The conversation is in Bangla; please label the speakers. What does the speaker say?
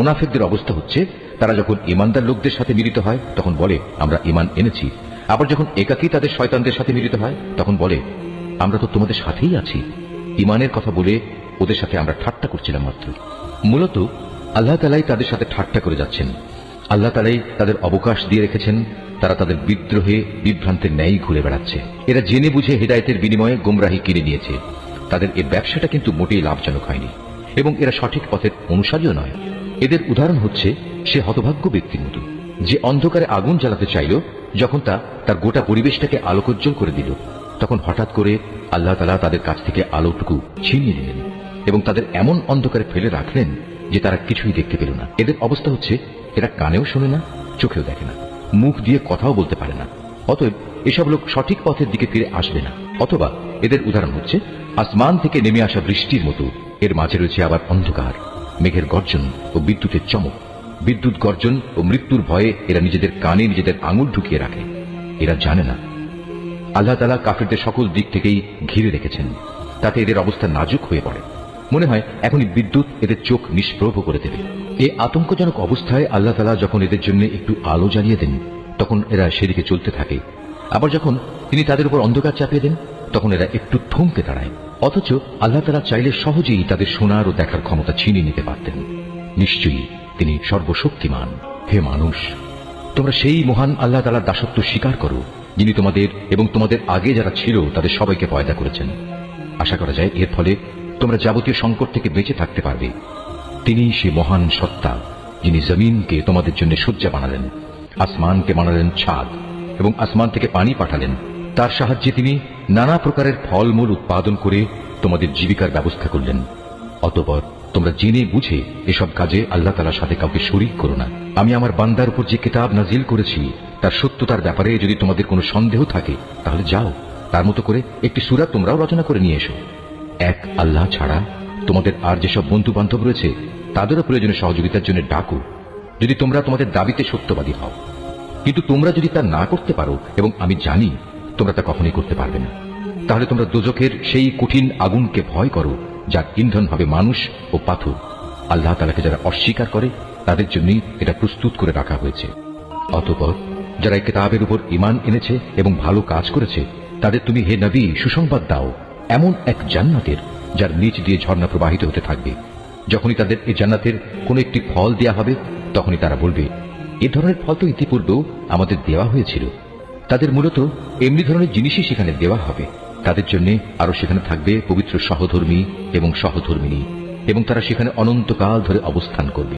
Speaker 1: মুনাফেকদের অবস্থা হচ্ছে, তারা যখন ইমানদার লোকদের সাথে মিলিত হয়, তখন বলে, আমরা ইমান এনেছি। আবার যখন একাকী তাদের শয়তানদের সাথে মিলিত হয়, তখন বলে, আমরা তো তোমাদের সাথেই আছি। ইমানের কথা বলে ওদের সাথে আমরা ঠাট্টা করছিলাম মাত্র। মূলত, আল্লাহ তালাই তাদের সাথে ঠাট্টা করে যাচ্ছেন। আল্লাহ তালাই তাদের অবকাশ দিয়ে রেখেছেন, তারা তাদের বিদ্রোহে বিভ্রান্তের ন্যায় ঘুরে বেড়াচ্ছে। এরা জেনে বুঝে হেদায়তের বিনিময়ে গোমরাহি কিনে নিয়েছে। তাদের এই ব্যবসাটা কিন্তু মোটেই লাভজনক হয়নি। এবং এরা সঠিক পথের অনুসারীও নয়। এদের উদাহরণ হচ্ছে, সে হতভাগ্য ব্যক্তির মতো, যে অন্ধকারে আগুন জ্বালাতে চাইল, যখন তা তার গোটা পরিবেশটাকে আলোকোজ্জ্বল করে দিল। তখন হঠাৎ করে আল্লাহ তালা তাদের কাছ থেকে আলোটুকু ছিনিয়ে নিলেন এবং তাদের এমন অন্ধকারে ফেলে রাখলেন যে তারা কিছুই দেখতে পেল না। এদের অবস্থা হচ্ছে, এরা কানেও শোনে না, চোখেও দেখে না, মুখ দিয়ে কথাও বলতে পারে না। অতএব এসব লোক সঠিক পথের দিকে ফিরে আসবে না। অথবা এদের উদাহরণ হচ্ছে, আসমান থেকে নেমে আসা বৃষ্টির মতো, এর মাঝে রয়েছে আবার অন্ধকার। মেঘের গর্জন ও বিদ্যুতের চমক। বিদ্যুৎ গর্জন ও মৃত্যুর ভয়ে এরা নিজেদের কানে নিজেদের আঙুল ঢুকিয়ে রাখে। এরা জানে না। আল্লাহ তালা কাফিরদের সকল দিক থেকেই ঘিরে রেখেছেন। তাতে এদের অবস্থা নাজুক হয়ে পড়ে। মনে হয় এখনই বিদ্যুৎ এদের চোখ নিষ্প্রভ করে দেবে। এই আতঙ্কজনক অবস্থায় আল্লাহ তালা যখন এদের জন্য একটু আলো জ্বালিয়ে দেন, তখন এরা সেদিকে চলতে থাকে। আবার যখন তিনি তাদের উপর অন্ধকার চাপিয়ে দেন, তখন এরা একটু থমকে দাঁড়ায়। অথচ আল্লাহ তালা চাইলে সহজেই তাদের শোনার ও দেখার ক্ষমতা ছিনিয়ে নিতে পারতেন। নিশ্চয়ই তিনি সর্বশক্তিমান। হে মানুষ, তোমরা সেই মহান আল্লাহ তালার দাসত্ব স্বীকার করো, যিনি তোমাদের এবং তোমাদের আগে যারা ছিল তাদের সবাইকে পয়দা করেছেন। আশা করা যায় এর ফলে তোমরা যাবতীয় সংকট থেকে বেঁচে থাকতে পারবে। তিনি সে মহান সত্তা, যিনি জমিনকে তোমাদের জন্য শয্যা বানালেন, আসমানকে বানালেন ছাদ এবং আসমান থেকে পানি পাঠালেন। তার সাহায্যে তিনি নানা প্রকারের ফলমূল উৎপাদন করে তোমাদের জীবিকার ব্যবস্থা করলেন। অতপর তোমরা জেনে বুঝে এসব কাজে আল্লাহ তালার সাথে কাউকে শরিক করো না। আমি আমার বান্দার উপর যে কিতাব নাজিল করেছি, তার সত্যতার ব্যাপারে যদি তোমাদের কোনো সন্দেহ থাকে, তাহলে যাও, তার মতো করে একটি সুরা তোমরাও রচনা করে নিয়ে এসো। এক, আল্লাহ ছাড়া তোমাদের আর যেসব বন্ধু বান্ধব রয়েছে, তাদেরও প্রয়োজনে সহযোগিতার জন্য ডাকো। যদি তোমরা তোমাদের দাবিতে সত্যবাদী হও, কিন্তু তোমরা যদি তা না করতে পারো, এবং আমি জানি তোমরা তা কখনোই করতে পারবে না। তাহলে তোমরা দোজখের সেই কঠিন আগুনকে ভয় করো যার ইন্ধন হবে মানুষ ও পাথর। আল্লাহ তালাকে যারা অস্বীকার করে, তাদের জন্যই এটা প্রস্তুত করে রাখা হয়েছে। অতপর যারা কেতাবের উপর ইমান এনেছে এবং ভালো কাজ করেছে, তাদের তুমি হে নবী, সুসংবাদ দাও। এমন এক জান্নাতের, যার নিচ দিয়ে ঝর্ণা প্রবাহিত হতে থাকবে। যখনই তাদের এই জান্নাতের কোনো একটি ফল দেয়া হবে, তখনই তারা বলবে, এ ধরনের ফল তো ইতিপূর্বেও আমাদের দেওয়া হয়েছিল। তাদের মূলত এমনি ধরনের জিনিসই সেখানে দেওয়া হবে। তাদের জন্য আরও সেখানে থাকবে পবিত্র সহধর্মী এবং সহধর্মিনী এবং তারা সেখানে অনন্তকাল ধরে অবস্থান করবে।